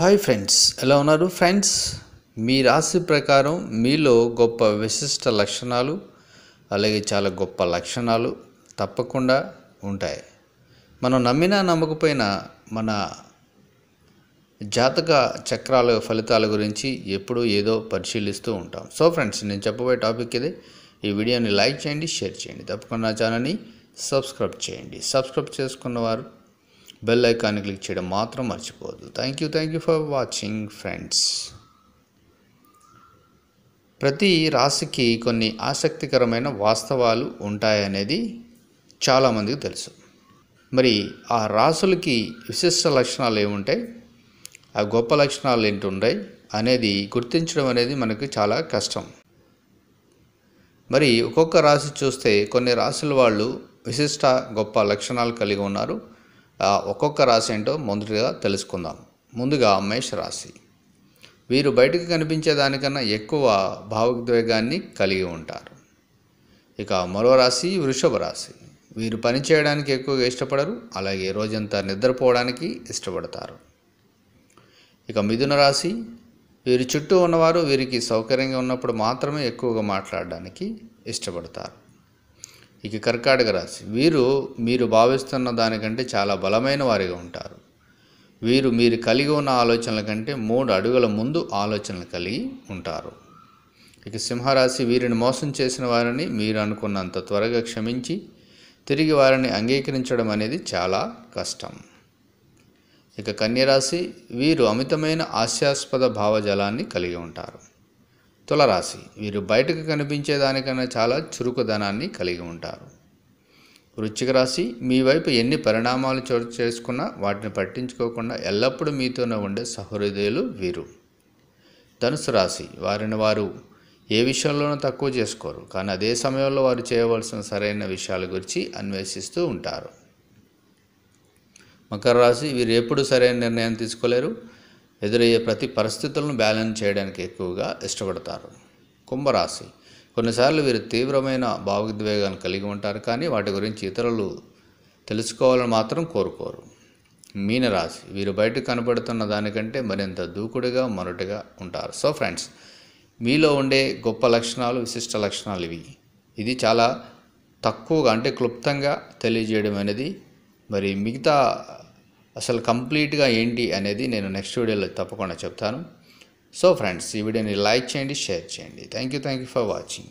Hi friends ఎలా ఉన్నారు? Friends మీ రాశి ప్రకారం మీలో గొప్ప విశిష్ట లక్షణాలు అలాగే చాలా గొప్ప లక్షణాలు తప్పకుండా ఉంటాయి. మనం నమ్మినా నమ్మకపోయినా మన జాతక చక్రాల ఫలితాల గురించి ఎప్పుడూ ఏదో పరిశీలిస్తూ ఉంటాం. సో ఫ్రెండ్స్ నేను చెప్పబోయే టాపిక్ ఇది. ఈ వీడియోని లైక్ చేయండి షేర్ చేయండి. తప్పకుండా ఛానల్ని సబ్స్క్రైబ్ చేయండి. సబ్స్క్రైబ్ చేసుకున్న వారు బెల్ ఐకాన్ని క్లిక్ చేయడం మాత్రం మర్చిపోవద్దు. Thank you thank you for watching friends ప్రతి రాశికి కొన్ని ఆసక్తికరమైన వాస్తవాలు ఉంటాయనేది చాలామందికి తెలుసు. మరి ఆ రాసులకి విశిష్ట లక్షణాలు ఏముంటాయి? ఆ గొప్ప లక్షణాలు ఏంటి ఉంటాయి అనేది గుర్తించడం అనేది మనకు చాలా కష్టం. మరి ఒక్కొక్క రాశి చూస్తే కొన్ని రాశుల వాళ్ళు విశిష్ట గొప్ప లక్షణాలు కలిగి ఉన్నారు. ఒక్కొక్క రాశి ఏంటో మొదటిగా తెలుసుకుందాం. ముందుగా మేష రాశి. వీరు బయటకు కనిపించే దానికన్నా ఎక్కువ భావోద్వేగాన్ని కలిగి ఉంటారు. ఇక మరో రాశి వృషభ రాశి. వీరు పని చేయడానికి ఎక్కువగా ఇష్టపడరు అలాగే రోజంతా నిద్రపోవడానికి ఇష్టపడతారు. ఇక మిథున రాశి. వీరి చుట్టూ ఉన్నవారు వీరికి సౌకర్యంగా ఉన్నప్పుడు మాత్రమే ఎక్కువగా మాట్లాడడానికి ఇష్టపడతారు. ఇక కర్కాటక రాశి. వీరు మీరు భావిస్తున్న దానికంటే చాలా బలమైన వారిగా ఉంటారు. వీరు మీరు కలిగి ఉన్న ఆలోచనల కంటే మూడు అడుగుల ముందు ఆలోచనలు కలిగి ఉంటారు. ఇక సింహరాశి వీరిని మోసం చేసిన వారిని మీరు అనుకున్నంత త్వరగా క్షమించి తిరిగి వారిని అంగీకరించడం అనేది చాలా కష్టం. ఇక కన్యరాశి వీరు అమితమైన హాస్యాస్పద భావజాలాన్ని కలిగి ఉంటారు. తులరాశి వీరు బయటకు కనిపించే దానికన్నా చాలా చురుకుదనాన్ని కలిగి ఉంటారు. వృశ్చిక రాశి మీ వైపు ఎన్ని పరిణామాలు చోటు చేసుకున్నా వాటిని పట్టించుకోకుండా ఎల్లప్పుడూ మీతోనే ఉండే సహృదయులు వీరు. ధనుసు రాశి వారిని వారు ఏ విషయంలోనూ తక్కువ చేసుకోరు. కానీ అదే సమయంలో వారు చేయవలసిన సరైన విషయాల గురించి అన్వేషిస్తూ ఉంటారు. మకర రాశి వీరు ఎప్పుడు సరైన నిర్ణయం తీసుకోలేరు. ఎదురయ్యే ప్రతి పరిస్థితులను బ్యాలెన్స్ చేయడానికి ఎక్కువగా ఇష్టపడతారు. కుంభరాశి. కొన్నిసార్లు వీరు తీవ్రమైన భావోద్వేగాలను కలిగి ఉంటారు కానీ వాటి గురించి ఇతరులు తెలుసుకోవాలని మాత్రం కోరుకోరు. మీనరాశి. వీరు బయట కనబడుతున్న దానికంటే మరింత దూకుడుగా మొరటుగా ఉంటారు. సో ఫ్రెండ్స్ మీలో ఉండే గొప్ప లక్షణాలు విశిష్ట లక్షణాలు ఇవి. ఇది చాలా తక్కువగా అంటే క్లుప్తంగా తెలియజేయడం అనేది మరి మిగతా అసలు కంప్లీట్గా ఏంటి అనేది నేను నెక్స్ట్ వీడియోలో తప్పకుండా చెప్తాను. సో ఫ్రెండ్స్ ఈ వీడియోని లైక్ చేయండి షేర్ చేయండి. Thank you thank you for watching.